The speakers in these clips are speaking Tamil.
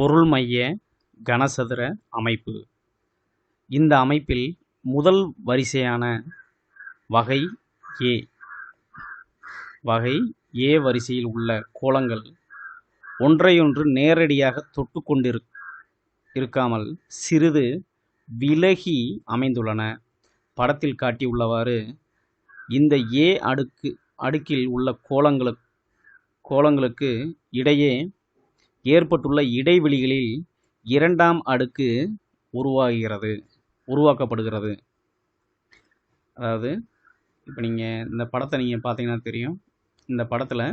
பொருள்மைய கனசதுர அமைப்பு. இந்த அமைப்பில் முதல் வரிசையான வகை ஏ வகை ஏ வரிசையில் உள்ள கோலங்கள் ஒன்றையொன்று நேரடியாக தொட்டு கொண்டிரு இருக்காமல் சிறிது விலகி அமைந்துள்ளன. படத்தில் காட்டியுள்ளவாறு இந்த ஏ அடுக்கு அடுக்கில் உள்ள கோலங்களுக்கு கோலங்களுக்கு இடையே ஏற்பட்டுள்ள இடைவெளிகளில் இரண்டாம் அடுக்கு உருவாகிறது உருவாக்கப்படுகிறது. அதாவது இப்போ நீங்கள் இந்த படத்தை நீங்கள் பார்த்தீங்கன்னா தெரியும். இந்த படத்தில்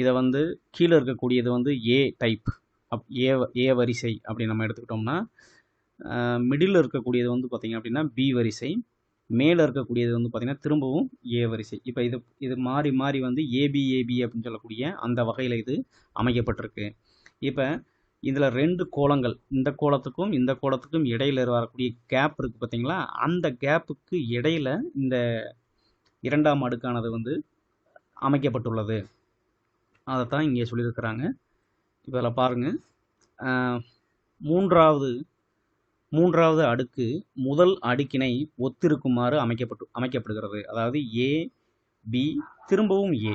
இதை வந்து கீழே இருக்கக்கூடியது வந்து ஏ டைப் அப் ஏ ஏ வரிசை அப்படி நம்ம எடுத்துக்கிட்டோம்னா மிடில் இருக்கக்கூடியது வந்து பார்த்திங்க அப்படின்னா பி வரிசை மேலே இருக்கக்கூடியது வந்து பார்த்திங்கன்னா திரும்பவும் ஏ வரிசை. இப்போ இது இது மாறி மாறி வந்து ஏபிஏபி அப்படின்னு சொல்லக்கூடிய அந்த வகையில் இது அமைக்கப்பட்டிருக்கு. இப்போ இதில் ரெண்டு கோலங்கள். இந்த கோலத்துக்கும் இந்த கோலத்துக்கும் இடையில் வரக்கூடிய கேப் இருக்குது பார்த்தீங்களா அந்த கேப்புக்கு இடையில் இந்த இரண்டாம் அடுக்கானது வந்து அமைக்கப்பட்டுள்ளது. அதைத்தான் இங்கே சொல்லியிருக்கிறாங்க. இப்போ இதில் பாருங்கள் மூன்றாவது மூன்றாவது அடுக்கு முதல் அடுக்கினை ஒத்திருக்குமாறு அமைக்கப்பட்டு அமைக்கப்படுகிறது. அதாவது ஏ பி திரும்பவும் ஏ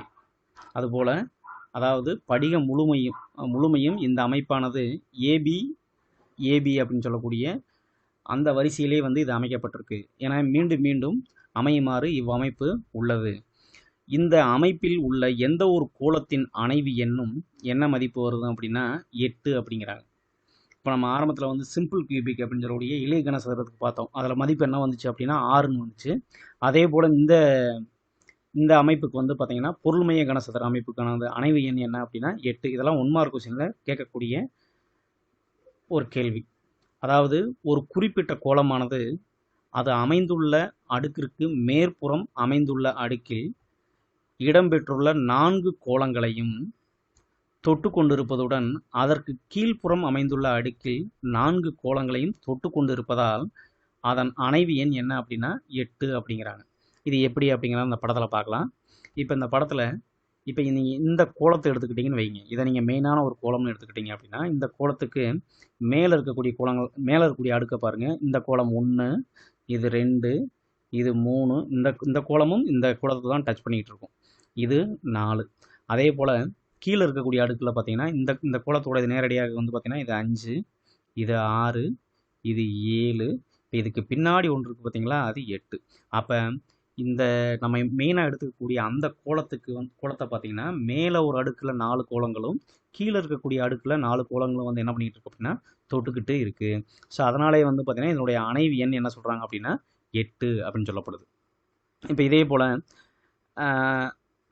அதுபோல் அதாவது படிக முழுமையும் முழுமையும் இந்த அமைப்பானது ஏபி ஏபி அப்படின்னு சொல்லக்கூடிய அந்த வரிசையிலே வந்து இது அமைக்கப்பட்டிருக்கு. என மீண்டும் மீண்டும் அமையுமாறு இவ்வமைப்பு உள்ளது. இந்த அமைப்பில் உள்ள எந்த ஒரு கோலத்தின் அணைவு எண்ணும் என்ன மதிப்பு வருது அப்படின்னா எட்டு அப்படிங்கிறாங்க. இப்போ நம்ம ஆரம்பத்தில் வந்து சிம்பிள் கியூபிக் அப்படின்னு சொல்லக்கூடிய இளைய கனசதுரத்துக்கு பார்த்தோம். அதில் மதிப்பு என்ன வந்துச்சு அப்படின்னா ஆறுன்னு வந்துச்சு. அதே போல் இந்த இந்த அமைப்புக்கு வந்து பார்த்தீங்கன்னா பொருள்மைய கனசதுர அமைப்புக்கான அந்த அணைவு எண் என்ன அப்படின்னா எட்டு. இதெல்லாம் ஒன் மார்க் கொஸ்டினில் கேட்கக்கூடிய ஒரு கேள்வி. அதாவது ஒரு குறிப்பிட்ட கோலமானது அது அமைந்துள்ள அடுக்கிற்கு மேற்புறம் அமைந்துள்ள அடுக்கில் இடம்பெற்றுள்ள நான்கு கோலங்களையும் தொட்டு கொண்டிருப்பதுடன் அதற்கு கீழ்ப்புறம் அமைந்துள்ள அடுக்கில் நான்கு கோலங்களையும் தொட்டு கொண்டிருப்பதால் அதன் அணைவு எண் என்ன அப்படின்னா எட்டு அப்படிங்கிறாங்க. இது எப்படி அப்படிங்கிறத அந்த படத்தில் பார்க்கலாம். இப்போ இந்த படத்தில் இப்போ நீங்கள் இந்த கோலத்தை எடுத்துக்கிட்டிங்கன்னு வைங்க. இதை நீங்கள் மெயினான ஒரு கோலம்னு எடுத்துக்கிட்டிங்க அப்படின்னா இந்த கோலத்துக்கு மேலே இருக்கக்கூடிய கோலங்கள் மேலே இருக்கக்கூடிய அடுக்கை பாருங்கள் இந்த கோலம் ஒன்று இது ரெண்டு இது மூணு இந்த இந்த கோலமும் இந்த கோலத்தை தான் டச் பண்ணிக்கிட்டு இருக்கும். இது நாலு. அதே போல் கீழே இருக்கக்கூடிய அடுக்கில் பார்த்தீங்கன்னா இந்த இந்த கோலத்தோட இது நேரடியாக வந்து பார்த்தீங்கன்னா இது அஞ்சு இது ஆறு இது ஏழு. இப்போ இதுக்கு பின்னாடி ஒன்று இருக்குது பார்த்தீங்களா அது எட்டு. அப்போ இந்த நம்ம மெயினாக எடுத்துக்கக்கூடிய அந்த கோலத்துக்கு வந்து கோலத்தை பார்த்தீங்கன்னா மேலே ஒரு அடுக்கில் நாலு கோலங்களும் கீழே இருக்கக்கூடிய அடுக்கில் நாலு கோலங்களும் வந்து என்ன பண்ணிகிட்டு இருக்கோம் அப்படின்னா தொட்டுக்கிட்டு இருக்குது ஸோ அதனாலே வந்து பார்த்திங்கன்னா இதனுடைய அணைவு எண் என்ன சொல்கிறாங்க அப்படின்னா எட்டு அப்படின்னு சொல்லப்படுது. இப்போ இதே போல்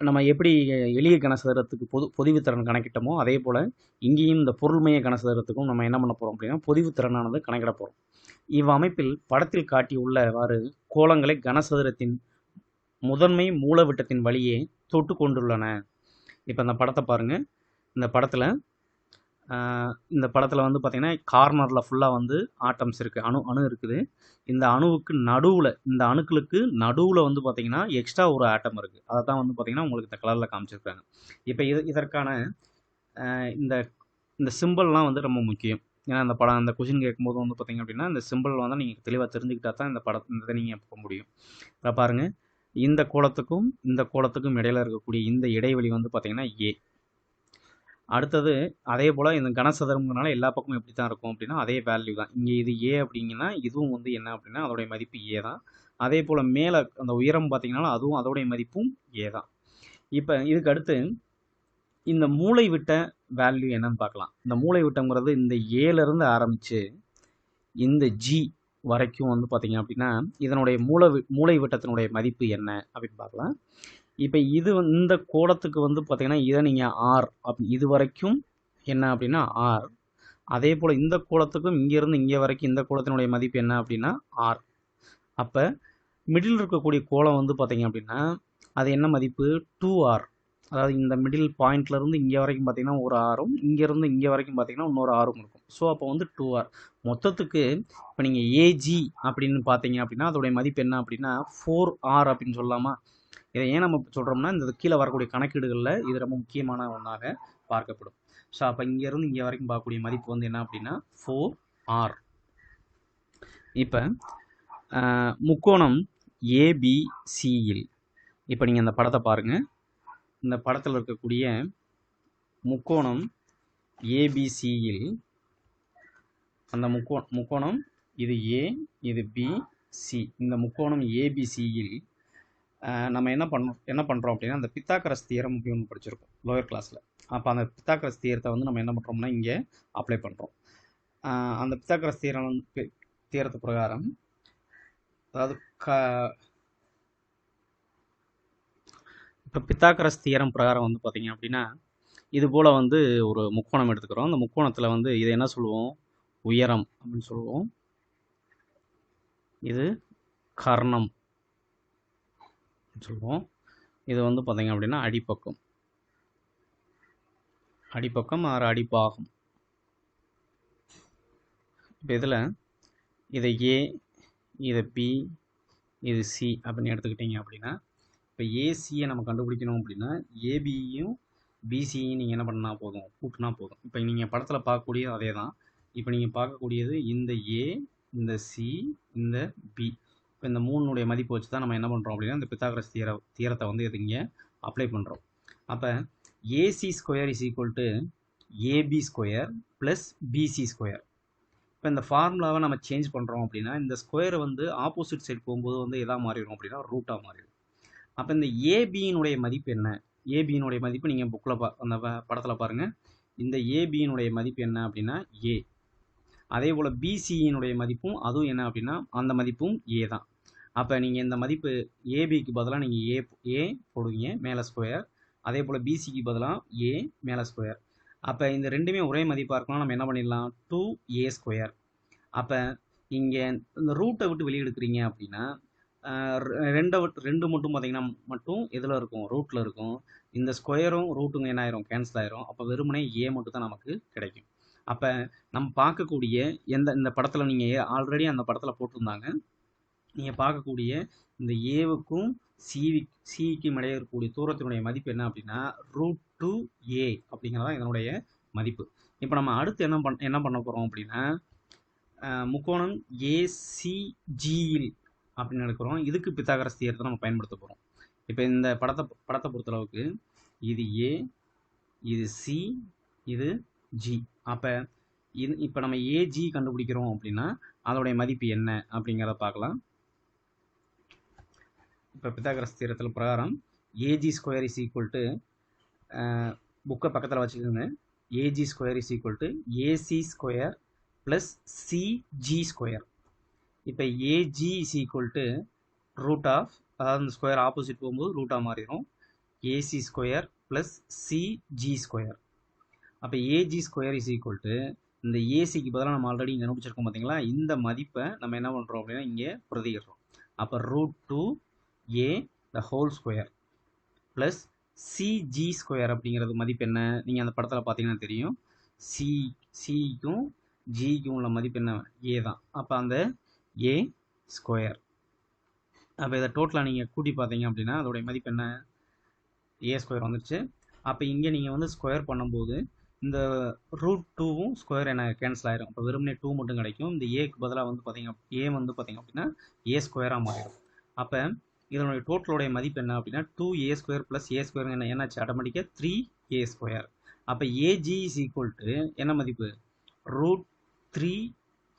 நம்ம எப்படி எளிய கனசதுரத்துக்கு பொது பொதிவுத்திறன் கணக்கிட்டோமோ அதே போல் இங்கேயும் இந்த பொருள்மைய கனசதுரத்துக்கும் நம்ம என்ன பண்ண போகிறோம் அப்படின்னா பொதிவுத்திறனானது கணக்கிட போகிறோம் இவ்வமைப்பில் படத்தில் காட்டியுள்ளவாறு கோலங்களை கனசதுரத்தின் முதன்மை மூலவிட்டத்தின் வழியே தொட்டு கொண்டுள்ளன. இப்போ அந்த படத்தை பாருங்கள் இந்த படத்தில் இந்த படத்தில் வந்து பார்த்திங்கன்னா கார்னரில் ஃபுல்லாக வந்து ஆட்டம்ஸ் இருக்குது அணு அணு இருக்குது. இந்த அணுவுக்கு நடுவில் இந்த அணுக்களுக்கு நடுவில் வந்து பார்த்திங்கன்னா எக்ஸ்ட்ரா ஒரு ஆட்டம் இருக்குது அதை தான் வந்து பார்த்திங்கன்னா உங்களுக்கு இந்த கலரில் காமிச்சிருக்காங்க. இப்போ இது இதற்கான இந்த இந்த சிம்பிள்லாம் வந்து ரொம்ப முக்கியம். ஏன்னா அந்த படம் அந்த கொஷின் கேட்கும்போது வந்து பார்த்திங்க அப்படின்னா இந்த சிம்பிள் வந்து நீங்கள் தெளிவாக தெரிஞ்சுக்கிட்டா தான் இந்த படத்தை இந்த இதை நீங்கள் போக முடியும். அதை பாருங்கள் இந்த கோலத்துக்கும் இந்த கோலத்துக்கும் இடையில இருக்கக்கூடிய இந்த இடைவெளி வந்து பார்த்திங்கன்னா ஏ அடுத்தது அதே போல் இந்த கனசதுரம்னால எல்லா பக்கமும் எப்படி தான் இருக்கும் அப்படின்னா அதே வேல்யூ தான். இங்கே இது ஏ அப்படிங்கன்னா இதுவும் வந்து என்ன அப்படின்னா அதோடைய மதிப்பு ஏ தான். அதே போல் மேலே அந்த உயரம் பார்த்திங்கன்னா அதுவும் அதோடைய மதிப்பும் ஏ தான். இப்போ இதுக்கு அடுத்து இந்த மூளை விட்ட வேல்யூ என்னன்னு பார்க்கலாம். இந்த மூளை விட்டங்கிறது இந்த ஏலேருந்து ஆரம்பித்து இந்த ஜி வரைக்கும் வந்து பார்த்திங்க அப்படின்னா இதனுடைய மூளை மூளை விட்டத்தினுடைய மதிப்பு என்ன அப்படின்னு பார்க்கலாம். இப்போ இது இந்த கோலத்துக்கு வந்து பார்த்திங்கன்னா இதை நீங்கள் ஆர் அப் இது வரைக்கும் என்ன அப்படின்னா ஆர் அதே போல் இந்த கோலத்துக்கும் இங்கேருந்து இங்கே வரைக்கும் இந்த கோலத்தினுடைய மதிப்பு என்ன அப்படின்னா ஆர் அப்போ மிடில் இருக்கக்கூடிய கோலம் வந்து பார்த்திங்க அப்படின்னா அது என்ன மதிப்பு? டூ ஆர் அதாவது இந்த மிடில் பாயிண்ட்லேருந்து இங்கே வரைக்கும் பார்த்திங்கன்னா ஒரு ஆறும் இங்கேருந்து இங்கே வரைக்கும் பார்த்திங்கன்னா இன்னொரு ஆறும் இருக்கும். ஸோ அப்போ வந்து டூ ஆர் மொத்தத்துக்கு இப்போ நீங்கள் ஏஜி அப்படின்னு பார்த்தீங்க அப்படின்னா அதோடைய மதிப்பு என்ன அப்படின்னா ஃபோர் ஆர் அப்படின்னு சொல்லலாமா? இதை ஏன் நம்ம சொல்கிறோம்னா இந்த கீழே வரக்கூடிய கணக்கீடுகளில் இது ரொம்ப முக்கியமான ஒன்றாக பார்க்கப்படும். ஸோ அப்போ இங்கேருந்து இங்கே வரைக்கும் பார்க்கக்கூடிய மதிப்பு வந்து என்ன அப்படின்னா ஃபோர் ஆர் இப்போ முக்கோணம் ஏபிசியில் இப்போ நீங்கள் அந்த படத்தை பாருங்கள் இந்த படத்தில் இருக்கக்கூடிய முக்கோணம் ஏபிசியில் அந்த முக்கோ முக்கோணம் இது ஏ இது பி சி இந்த முக்கோணம் ஏபிசியில் நம்ம என்ன பண்ணோம் என்ன பண்ணுறோம் அப்படின்னா அந்த பித்தாக்கரஸ் தியரம் ஒன்று படிச்சிருக்கோம் லோயர் கிளாஸில் அப்போ அந்த பித்தாக்கரஸ் தியரத்தை வந்து நம்ம என்ன பண்ணுறோம்னா இங்கே அப்ளை பண்ணுறோம் அந்த பித்தாக்கரஸ் தியரம் வந்து தியரத்து பிரகாரம் அதாவது க இப்போ பித்தாக்கரஸ் தியரம் பிரகாரம் வந்து பார்த்தீங்க அப்படின்னா இது போல் வந்து ஒரு முக்கோணம் எடுத்துக்கிறோம். அந்த முக்கோணத்தில் வந்து இதை என்ன சொல்லுவோம்? உயரம் அப்படின்னு சொல்லுவோம். இது கர்ணம் சொல்லுவோம். இது வந்து பார்த்தீங்க அப்படின்னா அடிப்பக்கம். அடிப்பக்கம் ஆறு அடிப்பாகும். இப்போ இதில் இதை ஏ இதை பி இது சி அப்படின்னு எடுத்துக்கிட்டீங்க அப்படின்னா இப்போ ஏசியை நம்ம கண்டுபிடிக்கணும் அப்படின்னா ஏபியும் பிசியும் நீங்கள் என்ன பண்ணால் போதும்? கூட்டினா போதும். இப்போ நீங்கள் படத்தில் பார்க்கக்கூடியது அதே தான் இப்போ நீங்கள் பார்க்கக்கூடியது இந்த ஏ இந்த சி இந்த பி இப்போ இந்த மூணுடைய மதிப்பு வச்சு தான் நம்ம என்ன பண்ணுறோம் அப்படின்னா இந்த பித்தாகரஸ் தீர தீரத்தை வந்து இது இங்கே அப்ளை பண்ணுறோம் அப்போ AC square is equal to AB square plus BC square இப்போ இந்த ஃபார்முலாவை நம்ம சேஞ்ச் பண்ணுறோம் அப்படின்னா இந்த ஸ்கொயரை வந்து ஆப்போசிட் சைடு போகும்போது வந்து எதாக மாறிடும் அப்படின்னா ரூட்டாக மாறிடும். அப்போ இந்த ஏபியினுடைய மதிப்பு என்ன? ஏபியினுடைய மதிப்பு நீங்கள் புக்கில் பா அந்த படத்தில் பாருங்கள் இந்த ஏபியினுடைய மதிப்பு என்ன அப்படின்னா ஏ அதே போல் பிசியினுடைய மதிப்பும் அதுவும் என்ன அப்படின்னா அந்த மதிப்பும் ஏ தான். அப்போ நீங்கள் இந்த மதிப்பு ஏபிக்கு பதிலாக நீங்கள் ஏ ஏ போடுவீங்க மேலே ஸ்கொயர் அதே போல் பிசிக்கு பதிலாக ஏ மேலே ஸ்கொயர் அப்போ இந்த ரெண்டுமே ஒரே மதிப்பாக இருக்கலாம் நம்ம என்ன பண்ணிடலாம்? டூ ஏ ஸ்கொயர் அப்போ இங்கே இந்த ரூட்டை விட்டு வெளியே எடுக்கிறீங்க அப்படின்னா ரெண்டை ரெண்டு மட்டும் பார்த்தீங்கன்னா மட்டும் இதில் இருக்கும் ரூட்டில் இருக்கும். இந்த ஸ்கொயரும் ரூட்டுங்க என்ன ஆயிரும்? கேன்சல் ஆயிரும். அப்போ வெறுமனே ஏ மட்டும் தான் நமக்கு கிடைக்கும். அப்போ நம்ம பார்க்கக்கூடிய எந்த இந்த படத்தில் நீங்கள் ஆல்ரெடி அந்த படத்தில் போட்டிருந்தாங்க. நீங்கள் பார்க்கக்கூடிய இந்த ஏவுக்கும் சிவி சிக்கும் இடையே இருக்கக்கூடிய தூரத்தினுடைய மதிப்பு என்ன அப்படின்னா ரூட் டூ ஏ அப்படிங்கிறதான் இதனுடைய மதிப்பு. இப்போ நம்ம அடுத்து என்ன பண் என்ன பண்ண போகிறோம் அப்படின்னா முக்கோணம் ஏசிஜியில் அப்படின்னு எடுக்கிறோம். இதுக்கு பித்தாகரஸ் தியரத்தை நம்ம பயன்படுத்த போகிறோம் இப்போ இந்த படத்தை படத்தை பொறுத்தளவுக்கு இது ஏ இது சி இது ஜி அப்போ இது இப்போ நம்ம ஏஜி கண்டுபிடிக்கிறோம் அப்படின்னா அதோடைய மதிப்பு என்ன அப்படிங்கிறத பார்க்கலாம். இப்போ பித்தாகரஸ் தீரத்தில் பிரகாரம் AG square is equal to புக்கை பக்கத்தில் வச்சுக்கோங்க. AG square is equal to AC square plus CG square இப்போ AG is equal to root of அதாவது இந்த ஸ்கொயர் ஆப்போசிட் போகும்போது ரூட்டாக மாறிடும் AC square plus CG square அப்போ AG square is equal to இந்த ஏசிக்கு பதிலாக நம்ம ஆல்ரெடி இங்கே கண்டுபிடிச்சிருக்கோம் பார்த்தீங்களா இந்த மதிப்பை நம்ம என்ன பண்ணுறோம் அப்படின்னா இங்கே பிரதிகிறோம் அப்போ root two A the whole square plus CG square அப்படிங்கிறது மதிப்பு என்ன? நீங்கள் அந்த படத்தில் பார்த்தீங்கன்னா தெரியும். சி சிக்கும் ஜிக்கும் உள்ள மதிப்பு என்ன? ஏ தான். அப்போ அந்த ஏ ஸ்கொயர் அப்போ இதை டோட்டலாக நீங்கள் கூட்டி பார்த்தீங்க அப்படின்னா அதோடைய மதிப்பு என்ன? ஏ ஸ்கொயர் வந்துடுச்சு அப்போ இங்கே நீங்கள் வந்து ஸ்கொயர் பண்ணும்போது இந்த ரூட் டூவும் ஸ்கொயர் எனக்கு கேன்சல் ஆயிரும். இப்போ வெறுமனே டூ மட்டும் கிடைக்கும். இந்த ஏக்கு பதிலாக வந்து பார்த்தீங்க ஏ வந்து பார்த்தீங்க அப்படின்னா ஏ ஸ்கொயராக மாறிடும். அப்போ இதனுடைய டோட்டலுடைய மதிப்பு என்ன அப்படின்னா two A square plus A square என்ன என்னாச்சு? ஆட்டோமேட்டிக்காக த்ரீ ஏ ஸ்கொயர் அப்போ ஏஜி இஸ் ஈக்குவல் டு என்ன மதிப்பு? ரூட் த்ரீ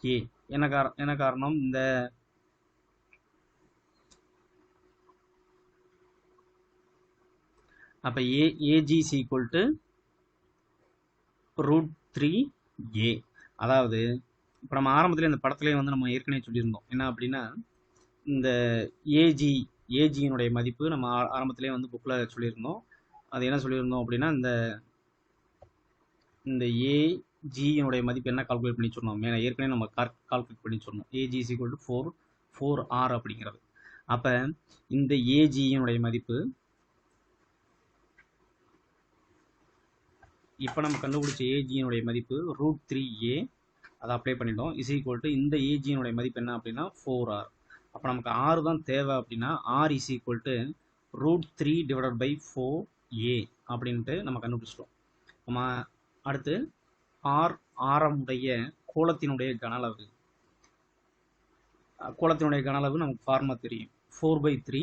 ஏ என்ன காரணம் என்ன காரணம்? இந்த அப்போ A AG is equal to root three A அதாவது இப்போ நம்ம ஆரம்பத்தில் இந்த படத்துலேயே வந்து நம்ம ஏற்கனவே சொல்லியிருந்தோம். என்ன அப்படின்னா இந்த ஏஜி ஏஜியினுடைய மதிப்பு நம்ம ஆரம்பத்திலே வந்து புக்கில் சொல்லியிருந்தோம். அது என்ன சொல்லியிருந்தோம் அப்படின்னா இந்த இந்த ஏ ஜியினுடைய மதிப்பு என்ன கால்குலேட் பண்ணி சொன்னோம்? மேலே ஏற்கனவே நம்ம கால் கால்குலேட் பண்ணி சொன்னோம். AG is equal to four four R அப்படிங்கிறது. அப்போ இந்த ஏஜியினுடைய மதிப்பு இப்போ நம்ம கண்டுபிடிச்ச ஏஜியினுடைய மதிப்பு ரூட் த்ரீ ஏ அதை அப்ளை பண்ணிட்டோம். இஸ் ஈக்குவல் டு இந்த ஏஜியினுடைய மதிப்பு என்ன அப்படின்னா ஃபோர் ஆர் அப்போ நமக்கு ஆறு தான் தேவை அப்படின்னா R is equal to root three divided by four A அப்படின்ட்டு நம்ம கண்டுபிடிச்சிட்டோம். நம்ம அடுத்து ஆர் ஆரமுடைய கோலத்தினுடைய கன அளவு கோலத்தினுடைய கன அளவு நமக்கு ஃபார்மா தெரியும். Four by three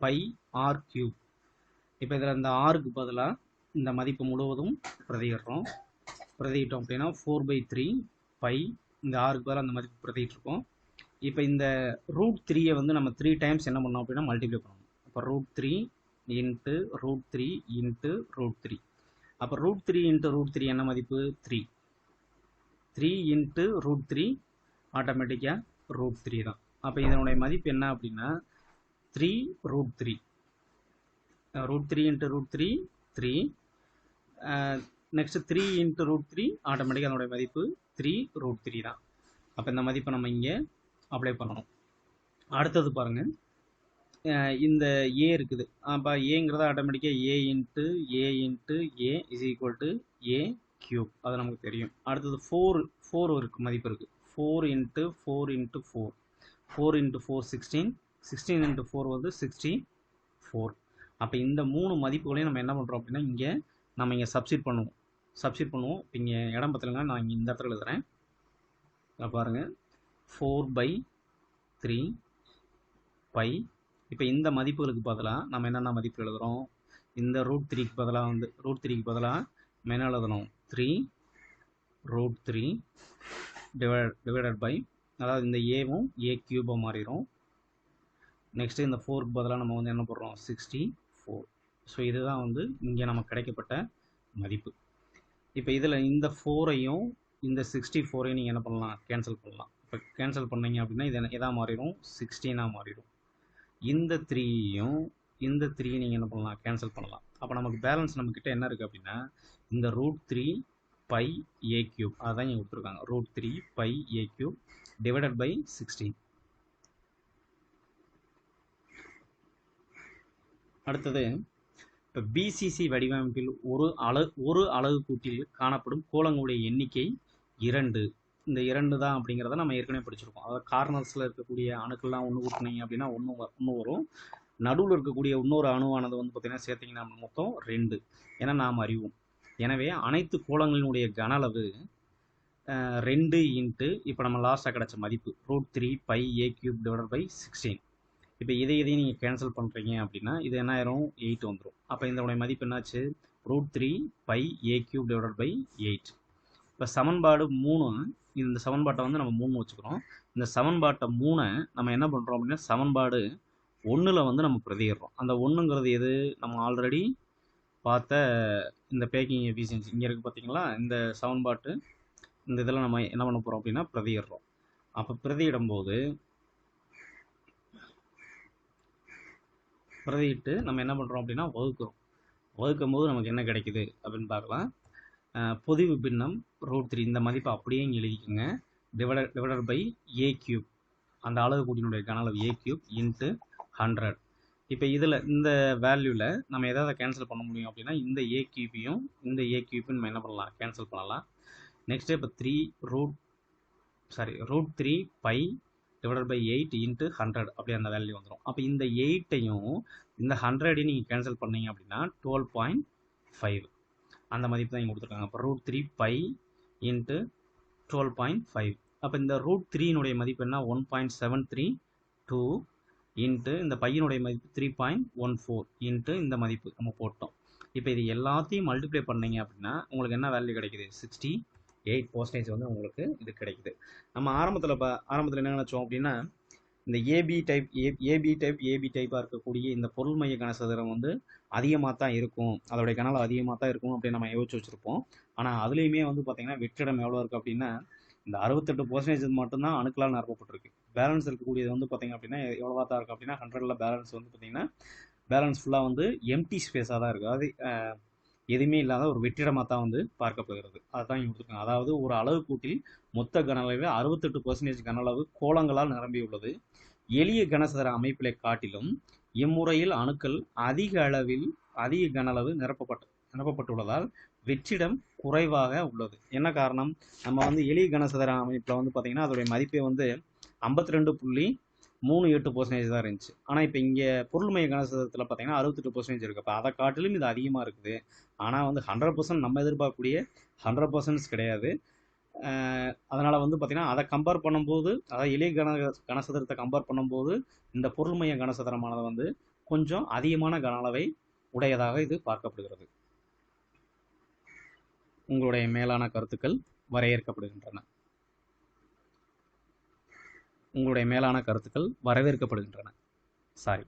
pi R cube இப்போ இதில் இந்த ஆருக்கு பதிலாக இந்த மதிப்பு முழுவதும் பிரதியிடுறோம். பிரதியிட்டோம் அப்படின்னா ஃபோர் பை த்ரீ பை இந்த ஆறுக்கு பதிலாக அந்த மதிப்பு பிரதியிட்டிருக்கோம். இப்போ இந்த ரூட் த்ரீயை வந்து நம்ம த்ரீ டைம்ஸ் என்ன பண்ணோம் அப்படின்னா மல்டிப்ளை பண்ணணும். இப்போ root three into root three into root three அப்போ root three into root three என்ன மதிப்பு? Three three into root three ஆட்டோமேட்டிக்காக ரூட் த்ரீ தான். அப்போ இதனுடைய மதிப்பு என்ன அப்படின்னா three root three root three into root three three next three into root three ஆட்டோமேட்டிக்காக அதனுடைய மதிப்பு த்ரீ ரூட் த்ரீ தான். அப்போ இந்த மதிப்பை நம்ம இங்கே அப்ளை பண்ணணும். அடுத்தது பாருங்கள் இந்த ஏ இருக்குது. அப்போ ஏங்கிறது ஆட்டோமேட்டிக்காக A into A into A is equal to A cube அது நமக்கு தெரியும். அடுத்தது ஃபோர் ஃபோர் இருக்குது மதிப்பு இருக்குது four into four into four four into four sixteen sixteen into four வந்து சிக்ஸ்டி ஃபோர் அப்போ இந்த மூணு மதிப்புகளையும் நம்ம என்ன பண்ணுறோம் அப்படின்னா இங்கே நம்ம இங்கே சப்ஸ்டிட் பண்ணுவோம். சப்ஸ்டிட் பண்ணுவோம். இப்போ இங்கே இடம் பத்தலைங்க நான் இங்கே இந்த இடத்துல எழுதுகிறேன் பாருங்கள் ஃபோர் பை த்ரீ பை இப்போ இந்த மதிப்புகளுக்கு பதிலாக நம்ம என்னென்ன மதிப்பு எழுதுகிறோம் இந்த ரூட் த்ரீக்கு பதிலாக வந்து ரூட் த்ரீக்கு பதிலாக நம்ம என்ன எழுதணும்? Three root three divide divided by அதாவது இந்த ஏவும் ஏ கியூபாக மாறிடும் நெக்ஸ்ட்டு இந்த ஃபோருக்கு பதிலாக நம்ம வந்து என்ன போடுறோம்? சிக்ஸ்டி ஃபோர் ஸோ இதுதான் வந்து இங்கே நமக்கு கிடைக்கப்பட்ட மதிப்பு. இப்போ இதில் இந்த ஃபோரையும் இந்த சிக்ஸ்டி ஃபோரையும் நீங்கள் என்ன பண்ணலாம்? கேன்சல் பண்ணலாம். இப்போ கேன்சல் பண்ணீங்க அப்படின்னா இது எதாக மாறிடும் சிக்ஸ்டீனாக மாறிடும் இந்த த்ரீயும் இந்த த்ரீ நீங்கள் என்ன பண்ணலாம் கேன்சல் பண்ணலாம். அப்போ நமக்கு பேலன்ஸ் நம்மக்கிட்ட என்ன இருக்குது அப்படின்னா இந்த root three pi A cube அதான் இங்கே கொடுத்துருக்காங்க. Root three pi A cube divided by sixteen அடுத்தது இப்போ பிசிசி வடிவமைப்பில் ஒரு அலகு ஒரு அலகு கூட்டில் காணப்படும் கோலங்களுடைய எண்ணிக்கை இரண்டு. இந்த இரண்டு தான் அப்படிங்கிறத நம்ம ஏற்கனவே படிச்சிருக்கோம். அதாவது கார்னர்ஸில் இருக்கக்கூடிய அணுக்கள்லாம் ஒன்று கூட்டினீங்க அப்படின்னா ஒன்று ஒன்று வரும். நடுவில் இருக்கக்கூடிய இன்னொரு அணுவானது வந்து பார்த்திங்கன்னா சேர்த்திங்கன்னா மொத்தம் ரெண்டு. என நாம் அறிவோம். எனவே அனைத்து கோலங்களினுடைய கன அளவு ரெண்டு இன்ட்டு இப்போ நம்ம லாஸ்ட்டாக கிடச்ச மதிப்பு. Root three pi A cube divide by sixteen இப்போ இதை இதையும் நீங்கள் கேன்சல் பண்ணுறீங்க அப்படின்னா இது என்ன ஆயிரும்? எயிட் வந்துடும் அப்போ இதனுடைய மதிப்பு என்னாச்சு? Root three pi A cube divide by eight இப்போ சமன்பாடு மூணு இந்த சமன்பாட்டை வந்து நம்ம மூணு வச்சுக்கிறோம். இந்த சமன்பாட்டை மூணை நம்ம என்ன பண்ணுறோம் அப்படின்னா சமன்பாடு ஒன்றில் வந்து நம்ம பிரதியிடுறோம். அந்த ஒன்றுங்கிறது எது? நம்ம ஆல்ரெடி பார்த்த இந்த பேக்கிங் எஃபிஷியன்சி இங்கே இருக்குது பார்த்தீங்களா இந்த சமன்பாட்டு இந்த இதில் நம்ம என்ன பண்ண போகிறோம் அப்படின்னா பிரதியிடுறோம். அப்போ பிரதியிடும்போது பிரதியிட்டு நம்ம என்ன பண்ணுறோம் அப்படின்னா வகுக்கிறோம். வகுக்கும் போது நமக்கு என்ன கிடைக்குது அப்படின்னு பார்க்கலாம். பொதிவு பின்னம் ரூட் த்ரீ இந்த மதிப்பை அப்படியே இங்கே எழுதிக்கோங்க. Divided divided by A cube அந்த அழகு கூட்டினுடைய கன அளவு ஏ கியூப் இன்ட்டு ஹண்ட்ரட் இப்போ இதில் இந்த வேல்யூவில் நம்ம எதாவது கேன்சல் பண்ண முடியும் அப்படின்னா இந்த ஏ கியூப்பையும் இந்த ஏ கியூப்பையும் நம்ம என்ன பண்ணலாம்? கேன்சல் பண்ணலாம். நெக்ஸ்ட்டு இப்போ three root sorry root three pi divided by eight into hundred அப்படி அந்த வேல்யூ வந்துடும் அப்போ இந்த எயிட்டையும் இந்த ஹண்ட்ரடையும் நீங்கள் கேன்சல் பண்ணீங்க அப்படின்னா டுவெல் பாயிண்ட் ஃபைவ் அந்த மதிப்பு தான் இங்கே கொடுத்துருக்காங்க. அப்போ root three pi into twelve point five அப்போ இந்த ரூட் த்ரீனுடைய மதிப்பு என்ன? One point seven three two into இந்த பையனுடைய மதிப்பு three point one four into இந்த மதிப்பு நம்ம போட்டோம். இப்போ இது எல்லாத்தையும் மல்டிப்ளை பண்ணீங்க அப்படின்னா உங்களுக்கு என்ன வேல்யூ கிடைக்குது? சிக்ஸ்டி எயிட் பர்சன்டேஜ் வந்து உங்களுக்கு இது கிடைக்குது. நம்ம ஆரம்பத்தில் இப்போ ஆரம்பத்தில் என்ன நினச்சோம் அப்படின்னா இந்த AB type A AB type AB டைப்பாக இருக்கக்கூடிய இந்த பொருள் மைய கனசதுரம் வந்து அதிகமாக தான் இருக்கும். அதோடைய கனல் அதிகமாக தான் இருக்கும் அப்படின்னு நம்ம யோசிச்சு வச்சுருப்போம். ஆனால் அதுலேயுமே வந்து பார்த்திங்கன்னா வெற்றிடம் எவ்வளோ இருக்குது அப்படின்னா இந்த அறுபத்தெட்டு பர்சன்டேஜ் மட்டும்தான் அணுக்களால் நிரப்பப்பட்டிருக்கு. பேலன்ஸ் இருக்கக்கூடியது வந்து பார்த்திங்க அப்படின்னா எவ்வளோவா தான் இருக்குது அப்படின்னா ஹண்ட்ரடில் பேலன்ஸ் வந்து பார்த்திங்கன்னா பேலன்ஸ் ஃபுல்லாக வந்து எம்டி ஸ்பேஸாக தான் இருக்குது அது எதுவுமே இல்லாத ஒரு வெற்றிடமாக தான் வந்து பார்க்கப்படுகிறது அதுதான் தான் கொடுத்துருக்காங்க. அதாவது ஒரு அளவு கூட்டில் மொத்த கனளவில் அறுபத்தெட்டு பர்சன்டேஜ் கனளவு கோலங்களால் நிரம்பியுள்ளது எளிய கனசதுர அமைப்பிலை காட்டிலும் இம்முறையில் அணுக்கள் அதிக அளவில் அதிக கனளவு நிரப்பப்பட்டு நிரப்பப்பட்டுள்ளதால் வெற்றிடம் குறைவாக உள்ளது. என்ன காரணம்? நம்ம வந்து எளிய கனசதுர அமைப்பில் வந்து பார்த்திங்கன்னா அதோடைய மதிப்பை வந்து ஐம்பத்தி ரெண்டு புள்ளி மூணு எட்டு பர்சன்டேஜ் தான் இருந்துச்சு. ஆனால் இப்போ இங்கே பொருள் மைய கனசதத்தில் பார்த்தீங்கன்னா அறுபத்தெட்டு பர்சன்டேஜ் இருக்குது அப்போ அதை காட்டிலும் இது அதிகமாக இருக்குது. ஆனால் வந்து ஹண்ட்ரட் பர்சன்ட் நம்ம எதிர்பார்க்கக்கூடிய ஹண்ட்ரட் பர்சன்ட்ஸ் கிடையாது. அதனால் வந்து பார்த்திங்கன்னா அதை கம்பேர் பண்ணும்போது அதாவது இலை கன கனசதுரத்தை கம்பேர் பண்ணும்போது இந்த பொருள் மைய கனசதுரமானது வந்து கொஞ்சம் அதிகமான கன அளவை உடையதாக இது பார்க்கப்படுகிறது. உங்களுடைய மேலான கருத்துக்கள் வரையறுக்கப்படுகின்றன. உங்களுடைய மேலான கருத்துக்கள் வரவேற்கப்படுகின்றன. சாரி